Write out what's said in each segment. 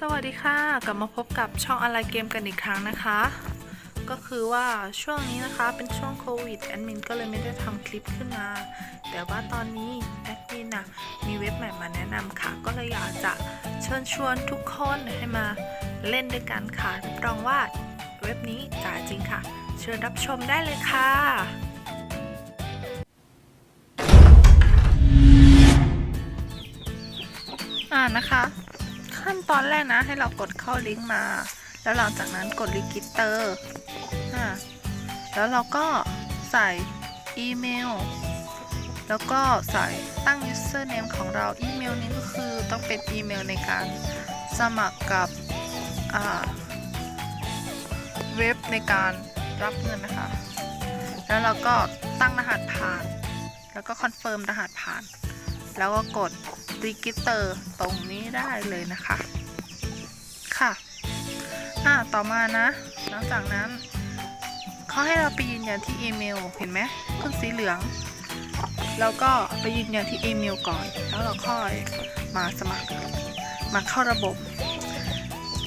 สวัสดีค่ะ กลับมาพบกับช่องอะไรเกมกันอีกครั้งนะคะ ก็คือว่าช่วงนี้นะคะเป็นช่วงโควิดแอดมินก็เลยไม่ได้ทำคลิปขึ้นมา แต่ว่าตอนนี้แอดมินนะมีเว็บใหม่มาแนะนำค่ะ ก็เลยอยากจะเชิญชวนทุกคนให้มาเล่นด้วยกันค่ะรับรองว่าเว็บนี้จ่าจริงค่ะ เชิญรับชมได้เลยค่ะอ่านะคะ ขั้นตอนแรกนะ ให้เรากดเข้าลิงก์มา แล้วหลังจากนั้นกดรีกิเตอร์แล้วเราก็ใส่อีเมล แล้วก็ใส่ตั้ง username ของเราอีเมลนี้ก็คือต้องเป็นอีเมลในการสมัครกับเว็บในการรับเงินนะคะ แล้วเราก็ตั้งรหัสผ่าน แล้วก็คอนเฟิร์มรหัสผ่าน แล้วก็กด รีกิเตอร์ตรงนี้ได้เลยนะคะ ค่ะ อ่าต่อมานะ หลังจากนั้นเขาให้เราไปยืนยันที่อีเมล เห็นไหมขึ้นสีเหลือง แล้วก็ไปยืนยันที่อีเมลก่อน แล้วเราค่อยมาสมัคร มาเข้าระบบ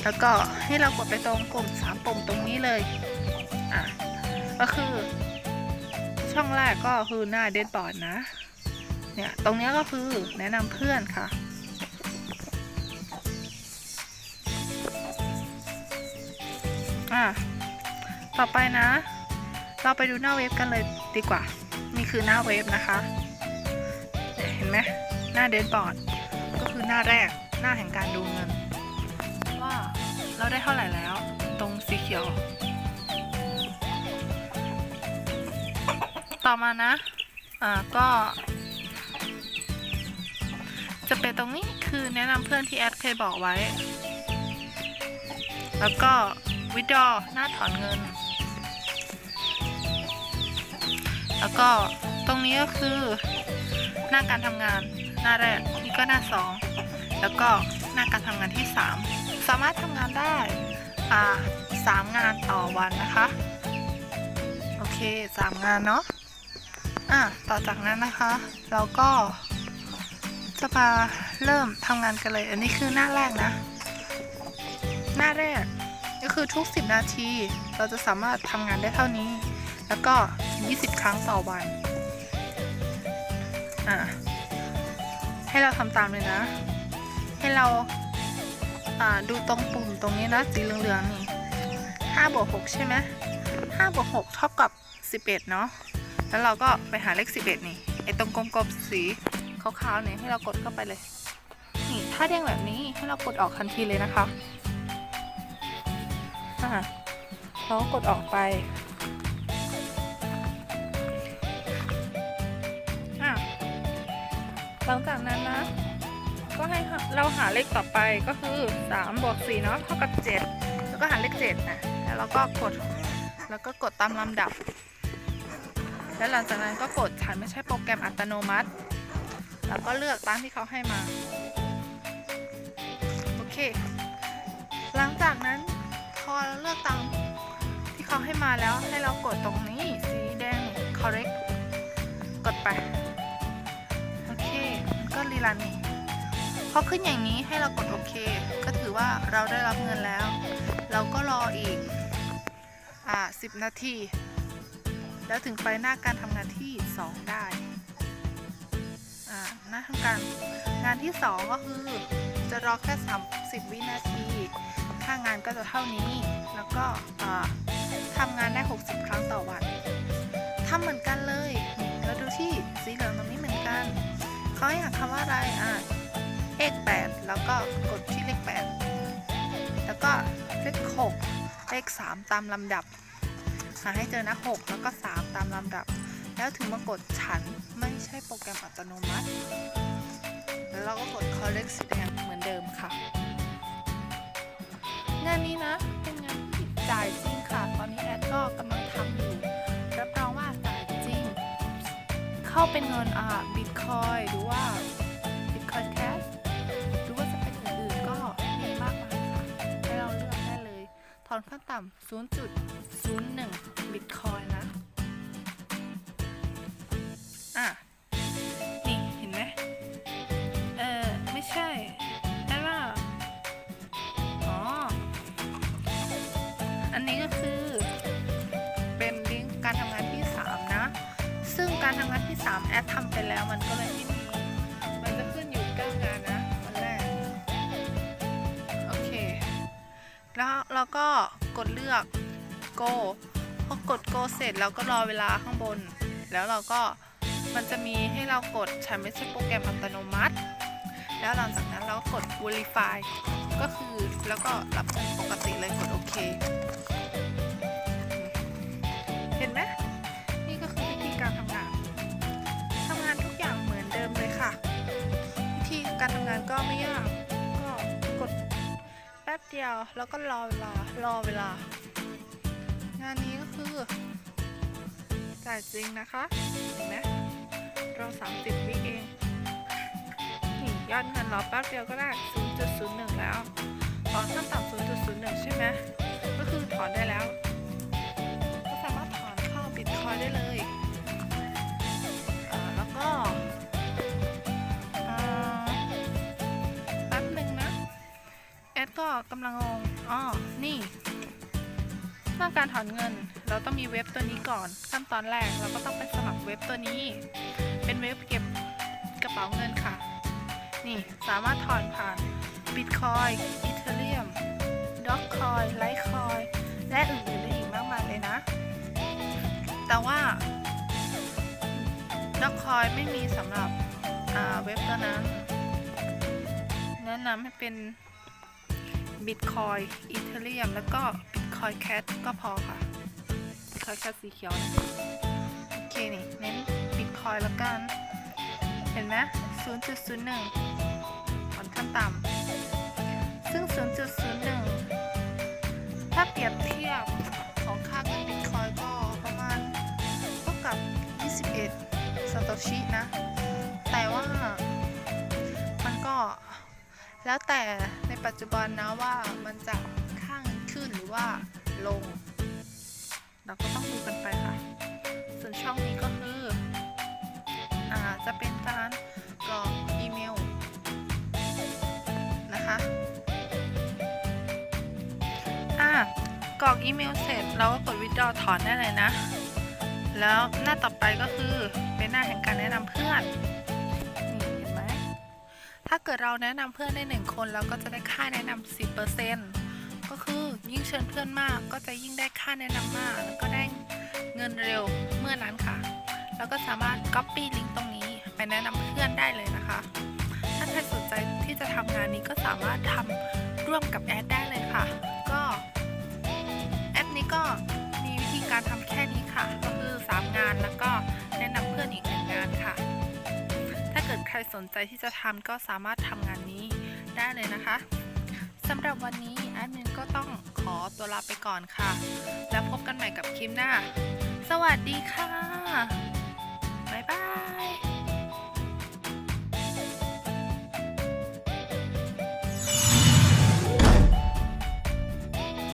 แล้วก็ให้เรากดไปตรงปุ่มสามปุ่มตรงนี้เลย อะ ก็คือ ช่องแรกก็คือหน้าเดนบอร์ดนะ เนี่ยตรงนี้ก็คือแนะนำเพื่อนค่ะ อะต่อไปนะ เราไปดูหน้าเว็บกันเลยดีกว่า นี่คือหน้าเว็บนะคะเนี่ยเห็นไหมหน้าเดนบอร์ดก็คือหน้าแรกหน้าแห่งการดูเงิน ว่าเราได้เท่าไหร่แล้ว ตรงสีเขียว ต่อมานะ อ่าก็ จะเป็นตรงนี้คือแนะนำเพื่อนที่แอดเคยบอกไว้ แล้วก็วิดอหน้าถอนเงิน แล้วก็ตรงนี้ก็คือหน้าการทำงานหน้าแรกนี่ก็หน้าสองแล้วก็หน้าการทำงานที่สามสามารถทำงานได้อ่าสามงานต่อวันนะคะ โอเคสามงานเนาะอะต่อจากนั้นนะคะ เราก็ จะมาเริ่มทำงานกันเลย อันนี้คือหน้าแรกนะ หน้าแรกก็คือทุก 10 นาที เราจะสามารถทำงานได้เท่านี้ แล้วก็ 20 ครั้งต่อวันอะให้เราทำตามเลยนะ ให้เราอ่าดูตรงปุ่มตรงนี้นะ สีเหลืองๆนี่5บวก6ใช่ไหม5บวก6เท่ากับ 11 เนาะแล้วเราก็ไปหาเลข 11 นี่ไอ้ตรงกลมๆสี ขาวๆเนี่ยให้เรากดเข้าไปเลยนี่ถ้าเด้งแบบนี้ให้เรากดออกทันทีเลยนะคะอ่าเราก็กดออกไปอะหลังจากนั้นนะก็ให้เราหาเลขต่อไปก็คือ3บวก4เนาะเท่ากับ 7 แล้วก็หาเลข7นะแล้วเราก็กดแล้วก็กดตามลำดับ แล้วหลังจากนั้นก็กดฉันไม่ใช่โปรแกรมอัตโนมัติ แล้วก็เลือกตามที่เขาให้มา โอเค หลังจากนั้นพอเราเลือกตามที่เขาให้มาแล้วให้เรากดตรงนี้สีแดง correct กดไป โอเค ก็รีรันนี่พอขึ้นอย่างนี้ให้เรากดโอเค ก็ถือว่าเราได้รับเงินแล้ว เราก็รออีก อ่า10 นาที แล้วถึงไปหน้าการทำงานที่ 2 ได้ น้าทำการงานที่ 2 ก็คือจะรอแค่ 30 วินาทีค่างานก็จะเท่านี้ แล้วก็ทำงานได้ 60 ครั้งต่อวันทำเหมือนกันเลยเราดูที่สีเหลืองตรงนี้เหมือนกันเขาให้หาคำว่าอะไรอ่าเลข8แล้วก็กดที่เลข 8 แล้วก็เลข 6 เลข 3 ตามลำดับหาให้เจอนะ 6 แล้วก็ 3 ตามลำดับ แล้วถึงมากดฉันไม่ใช่โปรแกรมอัตโนมัติ แล้วเราก็กด collect สีแดงเหมือนเดิมค่ะ งานนี้นะ เป็นงานที่จ่ายจริงค่ะ ตอนนี้แอดก็กำลังทำอยู่ รับรองว่าจ่ายจริง เข้าเป็นเงินอ่าบิตคอยหรือว่าบิตคอยแคชหรือว่าจะเป็นอื่นๆก็มีมากมายค่ะ ให้เราเลือกได้เลย ถอนขั้นต่ำ0.01 บิตคอยนะ มันก็เลยไม่มีมันจะขึ้นอยู่เก้างานนะวันแรก โอเค แล้วเราก็กดเลือก go พอกด go เสร็จเราก็รอเวลาข้างบน แล้วเราก็มันจะมีให้เรากดฉันไม่ใช่โปรแกรมอัตโนมัติ แล้วหลังจากนั้นเราก็กด verify ก็คือแล้วก็รับเงินปกติเลยกดโอเค เห็นไหม การทำงานก็ไม่ยาก ก็กดแป๊บเดียวแล้วก็รอเวลารอเวลา งานนี้ก็คือจ่ายจริงนะคะเห็นไหมเรา30วิเองนี่ยอดเงินรอแป๊บเดียวก็ได้0.01แล้วถอนขั้นต่ำ0.01ใช่ไหมก็คือถอนได้แล้ว ก็สามารถถอนเข้าบิตคอยได้เลย แอดก็กำลังงงอ๋อนี่เรื่องการถอนเงิน เราต้องมีเว็บตัวนี้ก่อน ขั้นตอนแรกเราก็ต้องไปสมัครเว็บตัวนี้ เป็นเว็บเก็บกระเป๋าเงินค่ะ นี่สามารถถอนผ่าน Bitcoin Ethereum Dogecoin Litecoin และอื่นๆได้อีกมากมายเลยนะ แต่ว่า Dogecoin ไม่มีสำหรับอ่าเว็บตัวนั้นแนะนำให้เป็น Bitcoin Ethereum แล้วก็ Bitcoin Cash ก็พอค่ะ Bitcoin Cash สีเขียวนะโอเคนี่เน้น Bitcoin แล้วกัน เห็นไหม0.01 ผลขั้นต่ำซึ่ง 0.01 ถ้าเปรียบเทียบของค่าเงิน Bitcoin ก็ประมาณเท่ากับ 21ซาโตชินะ แต่ว่ามันก็แล้วแต่ ปัจจุบันนะว่ามันจะข้างขึ้นหรือว่าลง เราก็ต้องดูกันไปค่ะ ส่วนช่องนี้ก็คืออ่าจะเป็นการกรอกอีเมลนะคะอะกรอกอีเมลเสร็จเราก็กด withdraw ถอนได้เลยนะ แล้วหน้าต่อไปก็คือเป็นหน้าแห่งการแนะนำเพื่อนนี่เห็นไหมถ้าเกิดเราแนะนำเพื่อนได้หนึ่งคนเราก็จะได้ ค่าแนะนำ10%ก็คือยิ่งเชิญเพื่อนมากก็จะยิ่งได้ค่าแนะนำมาก แล้วก็ได้เงินเร็วเมื่อนั้นค่ะ แล้วก็สามารถ copy ลิงก์ตรงนี้ไปแนะนำเพื่อนได้เลยนะคะ ถ้าใครสนใจที่จะทำงานนี้ก็สามารถทำร่วมกับแอดได้เลยค่ะ ก็แอดนี้ก็มีวิธีการทำแค่นี้ค่ะ ก็คือ 3 งานแล้วก็แนะนำเพื่อนอีกหนึ่งงานค่ะ ถ้าเกิดใครสนใจที่จะทำก็สามารถทำงานนี้ได้เลยนะคะ สำหรับวันนี้แอดมินก็ต้องขอตัวลาไปก่อนค่ะ แล้วพบกันใหม่กับคลิปหน้า สวัสดีค่ะ